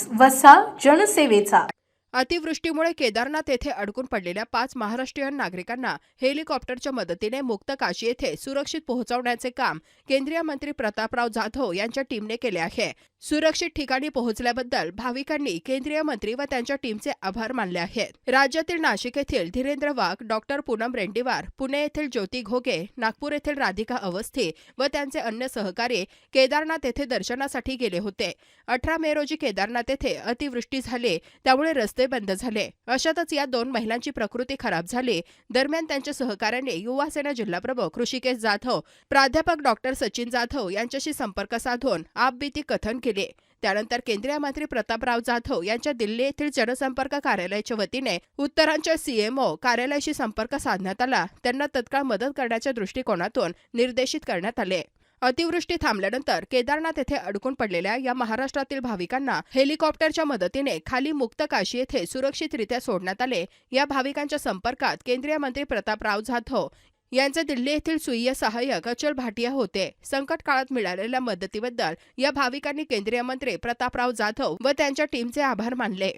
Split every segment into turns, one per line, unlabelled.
News वसा जनसेवेचा.
अतिवृष्टीमुळे केदारनाथ येथे अडकून पडलेल्या पाच महाराष्ट्रीयन नागरिकांना हेलिकॉप्टरच्या मदतीने मुक्त काशी येथे सुरक्षित पोहोचवण्याचे काम केंद्रीय मंत्री प्रतापराव जाधव यांच्या टीमने केले आहे. सुरक्षित ठिकाणी पोहोचल्याबद्दल भाविकांनी केंद्रीय मंत्री व त्यांच्या टीमचे आभार मानले आहेत. राज्यातील नाशिक येथील धीरेंद्र वाघ डॉक्टर पूनम रेंडीवार पुणे येथील ज्योती घोगे नागपूर येथील राधिका अवस्थी व त्यांचे अन्य सहकारी केदारनाथ येथे दर्शनासाठी गेले होते. अठरा मे रोजी केदारनाथ येथे अतिवृष्टी झाली. त्यामुळे रस्ते बंद झाले. अशातच या दोन महिलांची प्रकृती खराब झाली. दरम्यान त्यांच्या सहकाऱ्याने युवा सेना जिल्हाप्रमुख ऋषिकेश जाधव प्राध्यापक डॉक्टर सचिन जाधव यांच्याशी संपर्क साधून आपबीती कथन केले. त्यानंतर केंद्रीय मंत्री प्रतापराव जाधव यांच्या दिल्ली येथील जनसंपर्क कार्यालयाच्या वतीने उत्तरांच्या सीएमओ कार्यालयाशी संपर्क साधण्यात आला. त्यांना तत्काळ मदत करण्याच्या दृष्टिकोनातून निर्देशित करण्यात आले. अतिवृष्टी थांबल्यानंतर केदारनाथ येथे अडकून पडलेल्या या महाराष्ट्रातील भाविकांना हेलिकॉप्टरच्या मदतीने खाली मुक्त काशी येथे सुरक्षितरित्या सोडण्यात आले. या भाविकांच्या संपर्कात केंद्रीय मंत्री प्रतापराव जाधव यांचे दिल्ली येथील सुईय सहाय्यक अचल भाटिया होते. संकट काळात मिळालेल्या मदतीबद्दल या भाविकांनी केंद्रीय मंत्री प्रतापराव जाधव व त्यांच्या टीमचे आभार मानले.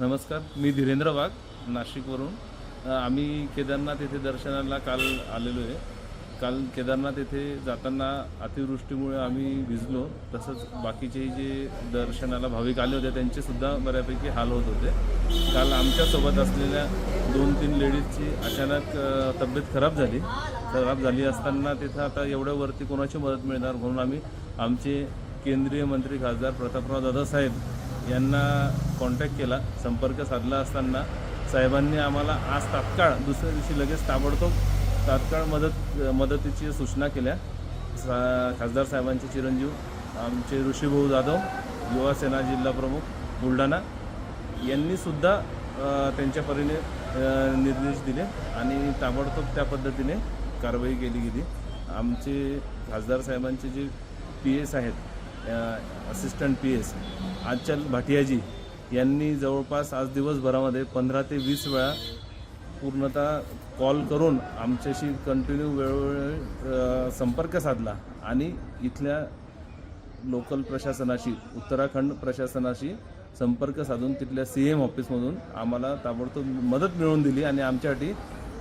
नमस्कार मी धीरेंद्र वाघ नाशिकवरून. आम्ही केदारनाथ येथे दर्शनाला काल आलेलो आहे. काल केदारनाथ येथे जाताना अतिवृष्टीमुळे आम्ही भिजलो. तसंच बाकीचे जे दर्शनाला भाविक आले होते त्यांचेसुद्धा बऱ्यापैकी हाल होत होते. काल आमच्यासोबत असलेल्या दोन तीन लेडीजची अचानक तब्येत खराब झाली. खराब झाली असताना तिथं आता एवढ्या वरती कोणाची मदत मिळणार म्हणून आम्ही आमचे केंद्रीय मंत्री खासदार प्रतापराव दादासाहेब यांना कॉन्टॅक्ट केला संपर्क साधला असताना साहेबांनी आम्हाला आज तात्काळ दुसऱ्या दिवशी लगेच ताबडतोब तात्काळ मदत मदतीची सूचना केल्या. सा खासदार साहेबांचे चिरंजीव आमचे ऋषीभाऊ जाधव युवा सेना जिल्हा प्रमुख बुलढाणा यांनीसुद्धा त्यांच्या परीने निर्देश दिले आणि ताबडतोब त्या पद्धतीने कारवाई केली गेली. आमचे खासदार साहेबांचे जे पी एस आहेत असिस्टंट पी एस आजचल भाटियाजी यांनी जवळपास आज दिवसभरामध्ये पंधरा ते वीस वेळा पूर्णतः कॉल करून आमच्याशी कंटिन्यू वेळोवेळी संपर्क साधला. आणि इथल्या लोकल प्रशासनाशी उत्तराखंड प्रशासनाशी संपर्क साधून तिथल्या सी एम ऑफिसमधून आम्हाला ताबडतोब मदत मिळवून दिली आणि आमच्यासाठी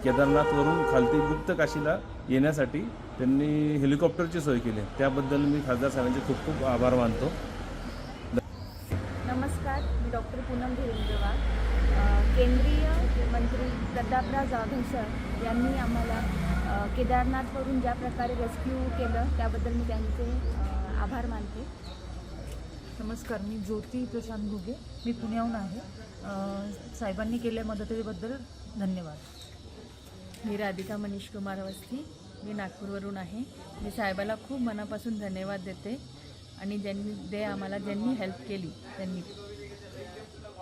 केदारनाथवरून खालती गुप्त काशीला येण्यासाठी त्यांनी हेलिकॉप्टरची सोय केली. त्याबद्दल मी खासदार साहेबांचे खूप खूप आभार मानतो.
नमस्कार मी डॉक्टर पूनम धीरेंद्रवार केंद्रीय मंत्री प्रतापराव जाधव सर यांनी आम्हाला केदारनाथवरून ज्या प्रकारे रेस्क्यू केलं त्याबद्दल मी त्यांचे आभार मानते.
नमस्कार मी ज्योती प्रशांत घुगे. मी पुण्याहून आहे. साहेबांनी केलेल्या मदतीबद्दल धन्यवाद.
मी राधिका मनीष कुमार अवस्थी. मी नागपूरवरून आहे. मी साहेबाला खूप मनापासून धन्यवाद देते आणि ज्यांनी ते आम्हाला ज्यांनी हेल्प केली त्यांनी.